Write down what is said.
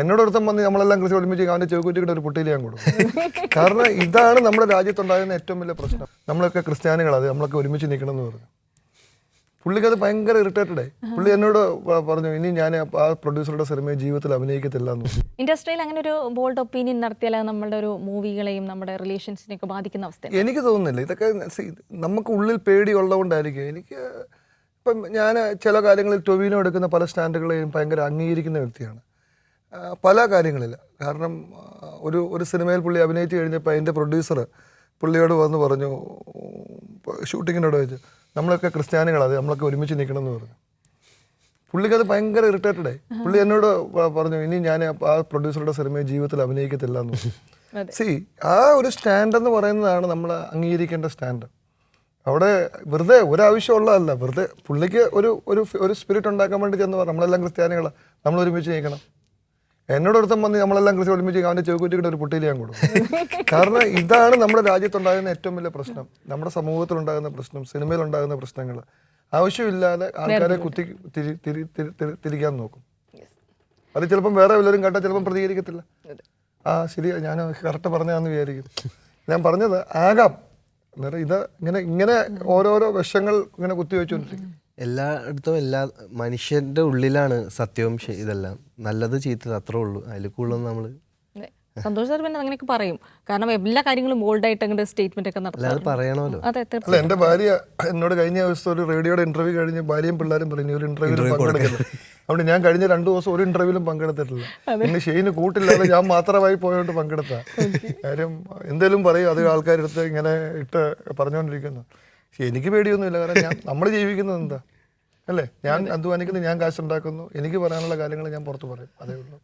എന്നോട് ഒരുത്തം വന്ന് നമ്മളെല്ലാം കൃഷി ഒരുമിച്ച് അവന്റെ ചെവിക്കുറ്റിക്കിട്ട് ഒരു പൊട്ടിയിൽ ഞാൻ കൊടുക്കും. കാരണം ഇതാണ് നമ്മുടെ രാജ്യത്തുണ്ടാകുന്ന ഏറ്റവും വലിയ പ്രശ്നം. നമ്മളൊക്കെ ക്രിസ്ത്യാനികളത് നമ്മളൊക്കെ ഒരുമിച്ച് നിൽക്കണം എന്ന് പറഞ്ഞു. പുള്ളിക്ക് അത് ഭയങ്കര ഇറിറ്റേറ്റഡ് ആയി. പുള്ളി എന്നോട് പറഞ്ഞു ഇനി ഞാൻ ആ പ്രൊഡ്യൂസറുടെ സിനിമയെ ജീവിതത്തിൽ അഭിനയിക്കത്തില്ല എന്ന് ഇൻഡസ്ട്രിയിൽ അങ്ങനെ ഒരു ബോൾഡ് ഒപ്പീനിയൻ നടത്തിയാൽ നമ്മുടെ ഒരു മൂവികളെയും നമ്മുടെ റിലേഷൻസിനെയൊക്കെ ബാധിക്കുന്ന അവസ്ഥ എനിക്ക് തോന്നുന്നില്ല. ഇതൊക്കെ നമുക്ക് ഉള്ളിൽ പേടി ഉള്ളതുകൊണ്ടായിരിക്കും എനിക്ക് ഇപ്പം ഞാൻ ചില കാര്യങ്ങളിൽ ടൊവിനോ എടുക്കുന്ന പല സ്റ്റാൻഡുകളെയും ഭയങ്കര അംഗീകരിക്കുന്ന വ്യക്തിയാണ്. പല കാര്യങ്ങളിൽ. കാരണം ഒരു ഒരു സിനിമയിൽ പുള്ളി അഭിനയിച്ച് കഴിഞ്ഞപ്പോൾ അതിന്റെ പ്രൊഡ്യൂസർ പുള്ളിയോട് വന്ന് പറഞ്ഞു ഷൂട്ടിങ്ങിനോട് വെച്ച് നമ്മളൊക്കെ ക്രിസ്ത്യാനികളത് നമ്മളൊക്കെ ഒരുമിച്ച് നിൽക്കണം എന്ന് പറഞ്ഞു. പുള്ളിക്ക് അത് ഭയങ്കര ഇറിറ്റേറ്റഡ് ആയി. പുള്ളി എന്നോട് പറഞ്ഞു ഇനി ഞാൻ ആ പ്രൊഡ്യൂസറുടെ സിനിമയെ ജീവിതത്തിൽ അഭിനയിക്കത്തില്ല എന്ന്. സി ആ ഒരു സ്റ്റാൻഡ് എന്ന് പറയുന്നതാണ് നമ്മൾ അംഗീകരിക്കേണ്ട സ്റ്റാൻഡ് അവിടെ വെറുതെ ഒരാവശ്യമുള്ളതല്ല വെറുതെ പുള്ളിക്ക് ഒരു ഒരു ഒരു സ്പിരിറ്റ് ഉണ്ടാക്കാൻ വേണ്ടി ചെന്ന് പറഞ്ഞു നമ്മളെല്ലാം ക്രിസ്ത്യാനികളാണ് നമ്മൾ ഒരുമിച്ച് നീക്കണം എന്നോട് ഒരുത്തം വന്ന് നമ്മളെല്ലാം കൃഷി ഒരുമിച്ച് അവന്റെ ചെവിക്കുറ്റിക്കിട്ട് ഒരു പൊട്ടിയിൽ ഞാൻ കൊടുക്കും. കാരണം ഇതാണ് നമ്മുടെ രാജ്യത്തുണ്ടാകുന്ന ഏറ്റവും വലിയ പ്രശ്നം. നമ്മുടെ സമൂഹത്തിലുണ്ടാകുന്ന പ്രശ്നം സിനിമയിലുണ്ടാകുന്ന പ്രശ്നങ്ങൾ. ആവശ്യമില്ലാതെ ആൾക്കാരെ കുത്തി തിരി തിരി തിരി തിരി- തിരിക്കാൻ നോക്കും. അത് ചിലപ്പം വേറെ വല്ലവരും കേട്ടാൽ ചിലപ്പം പ്രതികരിക്കത്തില്ല. ആ ശരി ഞാൻ കറക്റ്റ് പറഞ്ഞാന്ന് വിചാരിക്കും. ഞാൻ പറഞ്ഞത് ആകാം. അന്നേരം ഇത് ഇങ്ങനെ ഇങ്ങനെ ഓരോരോ വിഷങ്ങൾ ഇങ്ങനെ കുത്തി കുത്തിവെച്ചുകൊണ്ടിരിക്കും എല്ലായിടത്തും എല്ലാ മനുഷ്യന്റെ ഉള്ളിലാണ് സത്യവും ശ- ഇതെല്ലാം. നല്ലത് ചീത്തത് അത്രേ ഉള്ളൂ. അതിൽ കൂടുതലൊന്നും നമ്മൾ അതെ. സന്തോഷ് സാർ പിന്നെ അങ്ങനെയൊക്കെ പറയും. കാരണം എല്ലാ കാര്യങ്ങളും ബോൾഡായിട്ട് അങ്ങനെ സ്റ്റേറ്റ്മെന്റ് ഒക്കെ അല്ലാതെ നടത്താറുണ്ട് പറയണമല്ലോ. അതെ തീർച്ചയായും. അല്ല എന്റെ ഭാര്യ എന്നോട് കഴിഞ്ഞ ദിവസം ഒരു റേഡിയോയുടെ ഇന്റർവ്യൂ കഴിഞ്ഞ് ഭാര്യയും പിള്ളേരും പറഞ്ഞു ഒരു ഇന്റർവ്യൂ പങ്കെടുക്കുന്നത് അതുകൊണ്ട് ഞാൻ കഴിഞ്ഞ രണ്ടു ദിവസം ഒരു ഇന്റർവ്യൂവിലും പങ്കെടുത്തിട്ടില്ല. ഇന്ന് ഷെയ്ന് കൂട്ടില്ലാതെ ഞാൻ മാത്രമായി പോയോണ്ട് പങ്കെടുത്ത. കാര്യം എന്തേലും പറയും അത് ആൾക്കാരുടെ അടുത്ത് ഇങ്ങനെ ഇട്ട് പറഞ്ഞുകൊണ്ടിരിക്കുന്നു പക്ഷെ എനിക്ക് പേടിയൊന്നുമില്ല. കാരണം ഞാൻ നമ്മൾ ജീവിക്കുന്നത് എന്താ? അല്ലേ? ഞാൻ അധ്വാനിക്കുന്നു ഞാൻ കാശുണ്ടാക്കുന്നു. എനിക്ക് പറയാനുള്ള കാര്യങ്ങൾ ഞാൻ പുറത്ത് പറയും. അതേ ഉള്ളൂ.